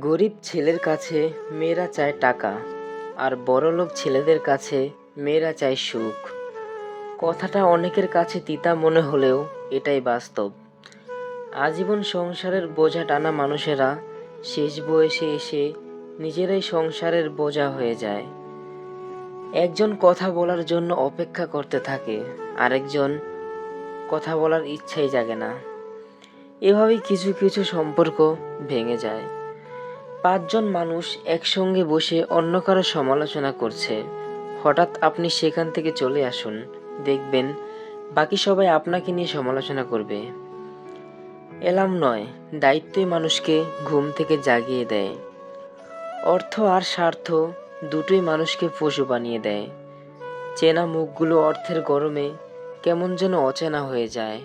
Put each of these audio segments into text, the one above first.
গরিব ছেলের কাছে মেয়েরা চায় টাকা, আর বড়লোক ছেলেদের কাছে মেয়েরা চায় সুখ। কথাটা অনেকের কাছে তিতা মনে হলেও এটাই বাস্তব। আজীবন সংসারের বোঝা টানা মানুষেরা শেষ বয়সে এসে নিজেরাই সংসারের বোঝা হয়ে যায়। একজন কথা বলার জন্য অপেক্ষা করতে থাকে, আরেকজন কথা বলার ইচ্ছাই জাগে না। এভাবেই কিছু কিছু সম্পর্ক ভেঙে যায়। পাঁচজন মানুষ একসঙ্গে বসে অন্য কারও সমালোচনা করছে। হঠাৎ আপনি সেখান থেকে চলে আসুন। দেখবেন, বাকি সবাই আপনাকে নিয়ে সমালোচনা করবে। এলাম নয়, দায়িত্বই মানুষকে ঘুম থেকে জাগিয়ে দেয়। অর্থ আর স্বার্থ দুটোই মানুষকে পশু বানিয়ে দেয়। চেনা মুখগুলো অর্থের গরমে কেমন যেন অচেনা হয়ে যায়।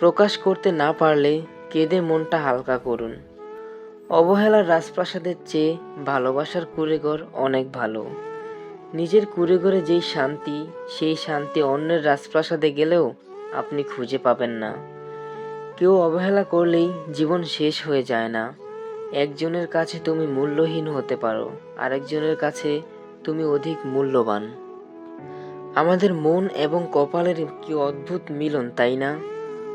প্রকাশ করতে না পারলে কেঁদে মনটা হালকা করুন। অবহেলার রাজপ্রাসাদের চেয়ে ভালোবাসার কুড়েঘর অনেক ভালো। নিজের কুড়েঘরে যেই শান্তি, সেই শান্তি অন্যের রাজপ্রাসাদে গেলেও আপনি খুঁজে পাবেন না। কেউ অবহেলা করলেই জীবন শেষ হয়ে যায় না। একজনের কাছে তুমি মূল্যহীন হতে পারো, আরেকজনের কাছে তুমি অধিক মূল্যবান। আমাদের মন এবং কপালের কি অদ্ভুত মিলন, তাই না?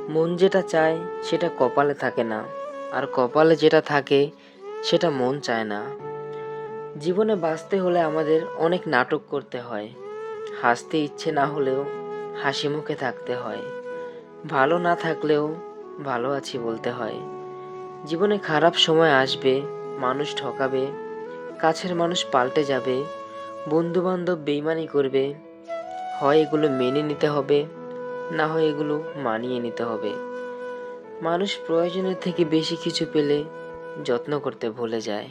মন যেটা চায়, সেটা কপালে থাকে না। আর কপালে যেটা থাকে, সেটা মন চায় না। জীবনে বাঁচতে হলে আমাদের অনেক নাটক করতে হয়। হাসতে ইচ্ছে না হলেও হাসি মুখে থাকতে হয়। ভালো না থাকলেও ভালো আছি বলতে হয়। জীবনে খারাপ সময় আসবে, মানুষ ঠকাবে, কাছের মানুষ পাল্টে যাবে বন্ধু বান্ধব বেইমানি করবে। হয় এগুলো মেনে নিতে হবে, না হয় এগুলো মানিয়ে নিতে হবে। মানুষ প্রয়োজনের থেকে বেশি কিছু পেলে যত্ন করতে ভুলে যায়।